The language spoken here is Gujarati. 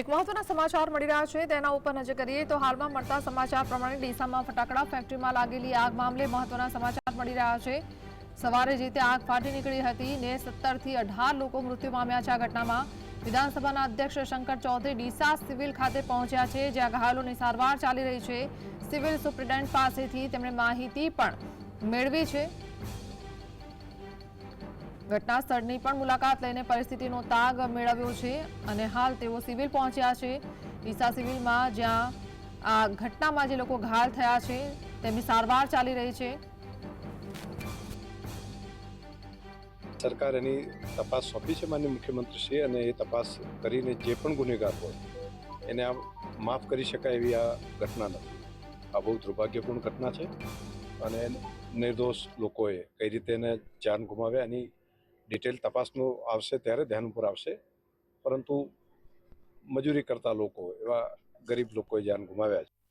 એક મહત્વના સમાચાર મળી રહ્યા છે. તેના ઉપર નજર કરીએ તો હાલમાં મળતા સમાચાર પ્રમાણે ડીસામાં ફટાકડા ફેક્ટરીમાં લાગેલી આગ મામલે મહત્વના સમાચાર મળી રહ્યા છે. સવારે જે તે આગ ફાટી નીકળી હતી ને સત્તરથી અઢાર લોકો મૃત્યુ પામ્યા છે આ ઘટનામાં. વિધાનસભાના અધ્યક્ષ શંકર ચૌધરી ડીસા સિવિલ ખાતે પહોંચ્યા છે, જ્યાં ઘાયલોની સારવાર ચાલી રહી છે. સિવિલ સુપ્રિન્ટેન્ડન્ટ પાસેથી તેમણે માહિતી પણ મેળવી છે. ઘટના સ્થળની પણ મુલાકાત લઈને પરિસ્થિતિનો તાગ મેળવ્યો છે અને હાલ તેઓ સિવિલ પહોંચ્યા છે. ડીસા સિવિલમાં જ્યાં આ ઘટનામાં જે લોકો ઘાયલ થયા છે, તેમની સારવાર ચાલી રહી છે. સરકાર એની તપાસ સોંપી છે માન્ય મુખ્યમંત્રીશ્રી અને એ તપાસ કરીને જે પણ ગુનેગાર હોય, એને આ માફ કરી શકાય એવી આ ઘટના નથી. આ બહુ દુર્ભાગ્યપૂર્ણ ઘટના છે અને નિર્દોષ લોકોએ કઈ રીતે એને જાન ગુમાવ્યા એની ડિટેલ તપાસનું આવશે ત્યારે ધ્યાન ઉપર આવશે. પરંતુ મજૂરી કરતા લોકો, એવા ગરીબ લોકોએ જાન ગુમાવ્યા છે.